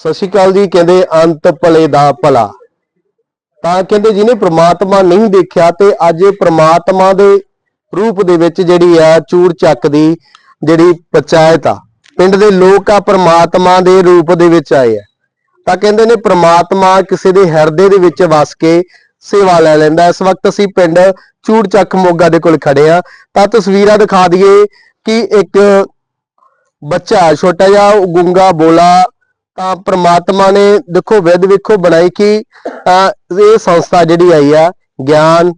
ਸਤਿ ਸ਼੍ਰੀ ਅਕਾਲ ਜੀ, ਕਹਿੰਦੇ ਅੰਤ ਭਲੇ ਦਾ ਭਲਾ। ਤਾਂ ਕਹਿੰਦੇ ਜਿਹਨੇ ਪ੍ਰਮਾਤਮਾ ਨਹੀਂ ਦੇਖਿਆ ਤੇ ਅੱਜ ਇਹ ਪ੍ਰਮਾਤਮਾ ਦੇ ਰੂਪ ਦੇ ਵਿੱਚ ਜਿਹੜੀ ਆ, ਚੂੜ ਚੱਕ ਦੀ ਜਿਹੜੀ ਪੰਚਾਇਤ ਆ, ਪਿੰਡ ਦੇ ਲੋਕ ਆ ਪ੍ਰਮਾਤਮਾ ਦੇ ਰੂਪ ਦੇ ਵਿੱਚ ਆਏ ਆ। ਤਾਂ ਕਹਿੰਦੇ ਨੇ ਪ੍ਰਮਾਤਮਾ ਕਿਸੇ ਦੇ ਹਿਰਦੇ ਦੇ ਵਿੱਚ ਵਸ ਕੇ ਸੇਵਾ ਲੈ ਲੈਂਦਾ ਇਸ ਵਕਤ ਅਸੀਂ ਪਿੰਡ ਚੂੜ ਚੱਕ ਮੋਗਾ ਦੇ ਕੋਲ ਖੜੇ ਆ ਤਾਂ ਤਸਵੀਰਾਂ ਦਿਖਾ ਦਈਏ ਕਿ ਇੱਕ ਬੱਚਾ, ਛੋਟਾ ਜਿਹਾ ਗੁੰਗਾ ਬੋਲਾ ਤਾਂ ਪ੍ਰਮਾਤਮਾ ਨੇ ਦੇਖੋ ਵਿਦ ਵੇਖੋ ਬਣਾਈ ਕਿ ਇਹ ਸੰਸਥਾ ਜਿਹੜੀ ਆਈ ਆ ਗਿਆਨ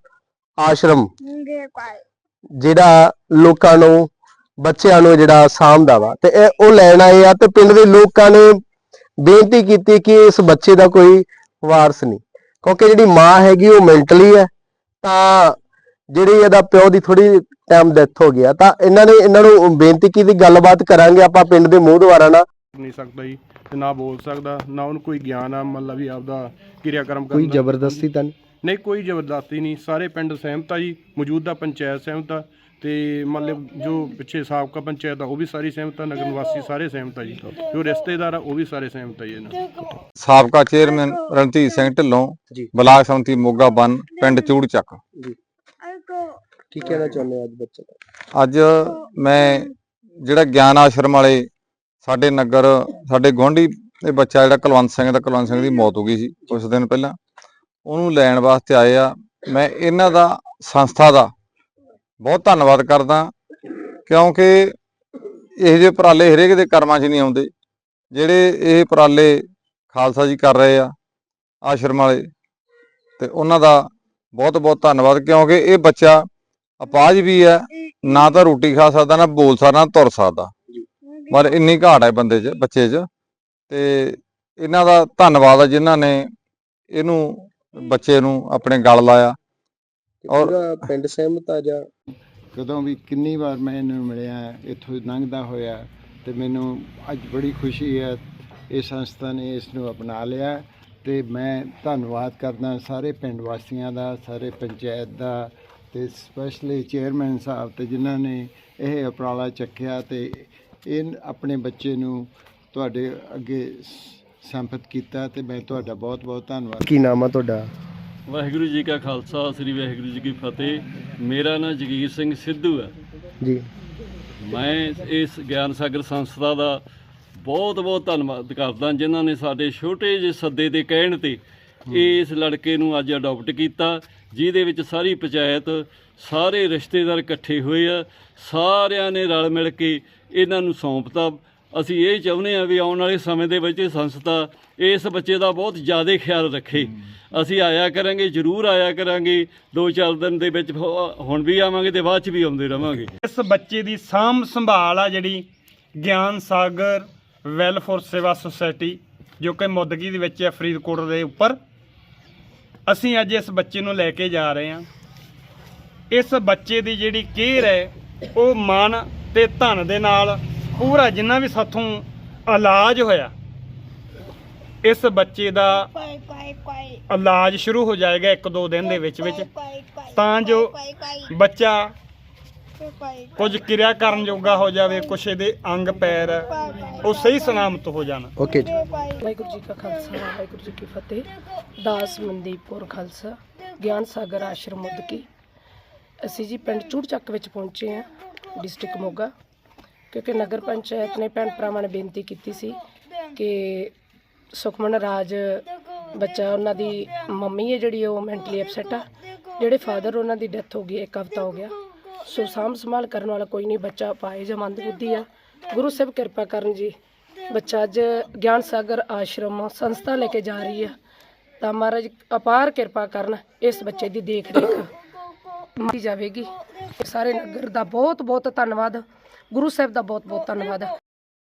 ਆਸ਼ਰਮ। ਜਿਹੜਾ ਲੋਕਾਂ ਨੂੰ ਬੱਚਿਆਂ ਨੂੰ ਜਿਹੜਾ ਸਾਂਭਦਾ ਵਾ ਤੇ ਇਹ ਉਹ ਲੈਣ ਆਏ ਆ ਤੇ ਪਿੰਡ ਦੇ ਲੋਕਾਂ ਨੇ ਬੇਨਤੀ ਕੀਤੀ ਕਿ ਇਸ ਬੱਚੇ ਦਾ ਕੋਈ ਵਾਰਸ ਨਹੀਂ। ਕਿਉਂਕਿ ਜਿਹੜੀ ਮਾਂ ਹੈਗੀ ਉਹ ਮੈਂਟਲੀ ਹੈ ਤਾਂ ਜਿਹੜੀ ਇਹਦਾ ਪਿਓ ਦੀ ਥੋੜੀ ਟਾਈਮ ਡੈਥ ਹੋ ਗਿਆ ਤਾਂ ਇਹਨਾਂ ਨੇ ਇਹਨਾਂ ਨੂੰ ਬੇਨਤੀ ਕੀਤੀ ਗੱਲਬਾਤ ਕਰਾਂਗੇ ਆਪਾਂ ਪਿੰਡ ਦੇ ਮੂੰਹ ਦੁਆਰਾ ਨਾਲ ਨਹੀਂ ਸਕਦਾ ਜੀ। ਤੇ ਨਾ ਬੋਲ ਸਕਦਾ ਨਾ ਉਹਨੂੰ ਕੋਈ ਗਿਆਨ ਆ ਮਤਲਬ ਵੀ ਆਪਦਾ ਕਿਰਿਆਕਰਮ ਕੋਈ ਕਰਨ ਦਾ। ਜ਼ਬਰਦਸਤੀ ਤਾਂ ਨਹੀਂ? ਨਹੀਂ ਕੋਈ ਜ਼ਬਰਦਸਤੀ ਨਹੀਂ। ਸਾਰੇ ਪਿੰਡ ਸਹਿਮਤ ਆ ਜੀ ਮੌਜੂਦਾ ਪੰਚਾਇਤ ਸਹਿਮਤ ਆ ਤੇ ਮਤਲਬ ਜੋ ਪਿੱਛੇ ਸਾਬਕਾ ਪੰਚਾਇਤ ਆ ਉਹ ਵੀ ਸਾਰੀ ਸਹਿਮਤ ਆ ਨਗਰ ਨਿਵਾਸੀ ਸਾਰੇ ਸਹਿਮਤ ਆ ਜੀ। ਜੋ ਰਿਸ਼ਤੇਦਾਰ ਆ ਉਹ ਵੀ ਸਾਰੇ ਸਹਿਮਤ ਆ ਜੀ ਇਹਨਾਂ ਨਾਲ। ਸਾਬਕਾ ਚੇਅਰਮੈਨ ਰਣਧੀਰ ਸਿੰਘ ਢਿੱਲੋਂ ਜੀ। ਬਲਾਕ ਸੰਮਤੀ ਮੋਗਾ ਬਨ ਪਿੰਡ ਚੂੜ ਚੱਕ। ਕੀ ਕਹਿਣਾ ਚਾਹੁੰਦੇ ਹੋ ਅੱਜ ਬੱਚੇ ਦਾ? ਅੱਜ ਮੈਂ ਜਿਹੜਾ ਗਿਆਨ ਆਸ਼ਰਮ ਵਾਲੇ ਸਾਡੇ ਨਗਰ, ਸਾਡੇ ਗੁਆਂਢੀ ਇਹ ਬੱਚਾ ਜਿਹੜਾ ਕੁਲਵੰਤ ਸਿੰਘ ਦਾ, ਕੁਲਵੰਤ ਸਿੰਘ ਦੀ ਮੌਤ ਹੋ ਗਈ ਸੀ ਕੁਝ ਦਿਨ ਪਹਿਲਾਂ। ਉਹਨੂੰ ਲੈਣ ਵਾਸਤੇ ਆਏ ਆ। ਮੈਂ ਇਹਨਾਂ ਦਾ, ਸੰਸਥਾ ਦਾ ਬਹੁਤ ਧੰਨਵਾਦ ਕਰਦਾ, ਕਿਉਂਕਿ ਇਹ ਜਿਹੇ ਉਪਰਾਲੇ ਹਰੇਕ ਦੇ ਕਰਮਾਂ 'ਚ ਨਹੀਂ ਆਉਂਦੇ। ਜਿਹੜੇ ਇਹ ਉਪਰਾਲੇ ਖਾਲਸਾ ਜੀ ਕਰ ਰਹੇ ਆ, ਆਸ਼ਰਮ ਵਾਲੇ, ਤੇ ਉਹਨਾਂ ਦਾ ਬਹੁਤ ਬਹੁਤ ਧੰਨਵਾਦ, ਕਿਉਂਕਿ ਇਹ ਬੱਚਾ ਅਪਾਜ ਵੀ ਹੈ, ਨਾ ਤਾਂ ਰੋਟੀ ਖਾ ਸਕਦਾ, ਨਾ ਬੋਲ ਸਕਦਾ, ਨਾ ਤੁਰ ਸਕਦਾ। ਪਰ ਇੰਨੀ ਘਾਟ ਹੈ ਬੰਦੇ 'ਚ ਬੱਚੇ 'ਚ। ਤੇ ਇਹਨਾਂ ਦਾ ਧੰਨਵਾਦ ਹੈ ਜਿਨ੍ਹਾਂ ਨੇ ਇਹਨੂੰ ਬੱਚੇ ਨੂੰ ਆਪਣੇ ਗਲ ਲਾਇਆ। ਔਰ- ਪਿੰਡ ਸਹਿਮਤ ਆ ਜਾਂ? ਕਦੋਂ ਵੀ ਕਿੰਨੀ ਵਾਰ ਮੈਂ ਇਹਨੂੰ ਮਿਲਿਆ ਇੱਥੋਂ ਲੰਘਦਾ ਹੋਇਆ ਤੇ ਮੈਨੂੰ ਅੱਜ ਬੜੀ ਖੁਸ਼ੀ ਹੈ ਇਹ ਸੰਸਥਾ ਨੇ ਇਸ ਨੂੰ ਅਪਣਾ ਲਿਆ ਤੇ ਮੈਂ ਧੰਨਵਾਦ ਕਰਦਾ ਸਾਰੇ ਪਿੰਡ ਵਾਸੀਆਂ ਦਾ ਸਾਰੇ ਪੰਚਾਇਤ ਦਾ ਤੇ ਸਪੈਸ਼ਲੀ ਚੇਅਰਮੈਨ ਸਾਹਿਬ ਤੇ ਜਿਨ੍ਹਾਂ ਨੇ ਇਹ ਉਪਰਾਲਾ ਚੱਕਿਆ ਤੇ ਇਹ ਆਪਣੇ ਬੱਚੇ ਨੂੰ ਤੁਹਾਡੇ ਅੱਗੇ ਸ- ਸਮਰਪਿਤ ਕੀਤਾ ਤੇ ਮੈਂ ਤੁਹਾਡਾ ਬਹੁਤ ਬਹੁਤ ਧੰਨਵਾਦ। ਕੀ ਨਾਮ ਆ ਤੁਹਾਡਾ? ਵਾਹਿਗੁਰੂ ਜੀ ਕਾ ਖਾਲਸਾ ਸ੍ਰੀ ਵਾਹਿਗੁਰੂ ਜੀ ਕੀ ਫਤਿਹ। ਮੇਰਾ ਨਾਮ ਜਗੀਰ ਸਿੰਘ ਸਿੱਧੂ ਹੈ। ਜੀ। ਮੈਂ ਇਸ ਗਿਆਨ ਸਾਗਰ ਸੰਸਥਾ ਦਾ ਬਹੁਤ ਬਹੁਤ ਧੰਨਵਾਦ ਕਰਦਾ ਜਿਨ੍ਹਾਂ ਨੇ ਸਾਡੇ ਛੋਟੇ ਜਿਹੇ ਸੱਦੇ ਦੇ ਕਹਿਣ ਤੇ ਇਸ ਲੜਕੇ ਨੂੰ ਅੱਜ ਅਡਾਪਟ ਕੀਤਾ ਜਿਹਦੇ ਵਿੱਚ ਸਾਰੀ ਪੰਚਾਇਤ ਸਾਰੇ ਰਿਸ਼ਤੇਦਾਰ ਇਕੱਠੇ ਹੋਏ ਆ ਸਾਰਿਆਂ ਨੇ ਰਲ ਮਿਲ ਕੇ ਇਹਨਾਂ ਨੂੰ ਸੌਂਪਤਾ। ਅਸੀਂ ਇਹ ਚਾਹੁੰਦੇ ਆ ਵੀ ਆਉਣ ਵਾਲੇ ਸਮੇਂ ਦੇ ਵਿੱਚ ਇਹ ਸੰਸਥਾ ਇਸ ਬੱਚੇ ਦਾ ਬਹੁਤ ਜ਼ਿਆਦਾ ਖਿਆਲ ਰੱਖੇ। ਅਸੀਂ ਆਇਆ ਕਰਾਂਗੇ ਜ਼ਰੂਰ ਆਇਆ ਕਰਾਂਗੇ। ਦੋ ਚਾਰ ਦਿਨ ਦੇ ਵਿੱਚ ਹੁਣ ਵੀ ਆਵਾਂਗੇ ਤੇ ਬਾਅਦ ਚ ਵੀ ਆਉਂਦੇ ਰਵਾਂਗੇ। ਇਸ ਬੱਚੇ ਦੀ ਸਾਂਭ ਸੰਭਾਲ ਆ ਜਿਹੜੀ ਗਿਆਨ ਸਾਗਰ ਵੈਲਫੇਅਰ ਸੇਵਾ ਸੁਸਾਇਟੀ ਜੋ ਕਿ ਮੁੱਦਗੀ ਦੇ ਵਿੱਚ ਹੈ ਫਰੀਦਕੋਟ ਦੇ ਉੱਪਰ। ਅਸੀਂ ਅੱਜ ਇਸ ਬੱਚੇ ਨੂੰ ਲੈ ਕੇ ਜਾ ਰਹੇ ਹਾਂ। ਇਸ ਬੱਚੇ ਦੀ ਜਿਹੜੀ ਕੇਅਰ ਹੈ ਉਹ ਮਨ ਤੇ ਧਨ ਦੇ ਨਾਲ ਪੂਰਾ ਜਿੰਨਾ ਵੀ ਸਾਥੋਂ ਇਲਾਜ ਹੋਇਆ ਇਸ ਬੱਚੇ ਦਾ ਇਲਾਜ ਸ਼ੁਰੂ ਹੋ ਜਾਏਗਾ ਇੱਕ ਦੋ ਦਿਨ ਦੇ ਵਿੱਚ ਵਿੱਚ। ਤਾਂ ਜੋ ਬੱਚਾ ਕੁਝ ਕਿਰਿਆ ਕਰਨ ਜੋਗਾ ਹੋ ਜਾਵੇ ਕੁਛ ਇਹਦੇ ਅੰਗ ਪੈਰ ਉਹ ਸਹੀ ਸਲਾਮਤ ਹੋ ਜਾਣ। ਓਕੇ ਜੀ। ਵਾਹਿਗੁਰੂ ਜੀ ਕਾ ਖਾਲਸਾ ਵਾਹਿਗੁਰੂ ਜੀ ਕੀ ਫਤਿਹ। ਦਾਸ ਮਨਦੀਪ ਕੌਰ ਖਾਲਸਾ ਗਿਆਨ ਸਾਗਰ ਆਸ਼ਰਮ ਮੁੱਦਕੀ। ਅਸੀਂ ਜੀ ਪਿੰਡ ਚੂੜਚੱਕ ਵਿੱਚ ਪਹੁੰਚੇ ਹਾਂ ਡਿਸਟ੍ਰਿਕਟ ਮੋਗਾ। ਕਿਉਂਕਿ ਨਗਰ ਪੰਚਾਇਤ ਨੇ ਭੈਣ ਭਰਾਵਾਂ ਨੇ ਬੇਨਤੀ ਕੀਤੀ ਸੀ ਕਿ ਸੁਖਮਨ ਰਾਜ ਬੱਚਾ ਉਹਨਾਂ ਦੀ ਮੰਮੀ ਹੈ ਜਿਹੜੀ ਉਹ ਮੈਂਟਲੀ ਅਪਸੈਟ ਆ। ਜਿਹੜੇ ਫਾਦਰ ਉਹਨਾਂ ਦੀ ਡੈਥ ਹੋ ਗਈ ਇੱਕ ਹਫਤਾ ਹੋ ਗਿਆ। ਸੋ ਸਾਂਭ ਸੰਭਾਲ ਕਰਨ ਵਾਲਾ ਕੋਈ ਨਹੀਂ, ਬੱਚਾ ਪਾਏ ਜਾਂ ਮੰਦ ਬੁੱਧੀ ਆ। ਗੁਰੂ ਸਾਹਿਬ ਕਿਰਪਾ ਕਰਨ ਜੀ। ਬੱਚਾ ਅੱਜ ਗਿਆਨ ਸਾਗਰ ਆਸ਼ਰਮ ਸੰਸਥਾ ਲੈ ਕੇ ਜਾ ਰਹੀ ਆ। ਤਾਂ ਮਹਾਰਾਜ ਅਪਾਰ ਕਿਰਪਾ ਕਰਨ ਇਸ ਬੱਚੇ ਦੀ ਦੇਖ ਰੇਖ ਕੀਤੀ ਜਾਵੇਗੀ। ਸਾਰੇ ਨਗਰ ਦਾ ਬਹੁਤ ਬਹੁਤ ਧੰਨਵਾਦ। ਗੁਰੂ ਸਾਹਿਬ ਦਾ ਬਹੁਤ ਬਹੁਤ ਧੰਨਵਾਦ।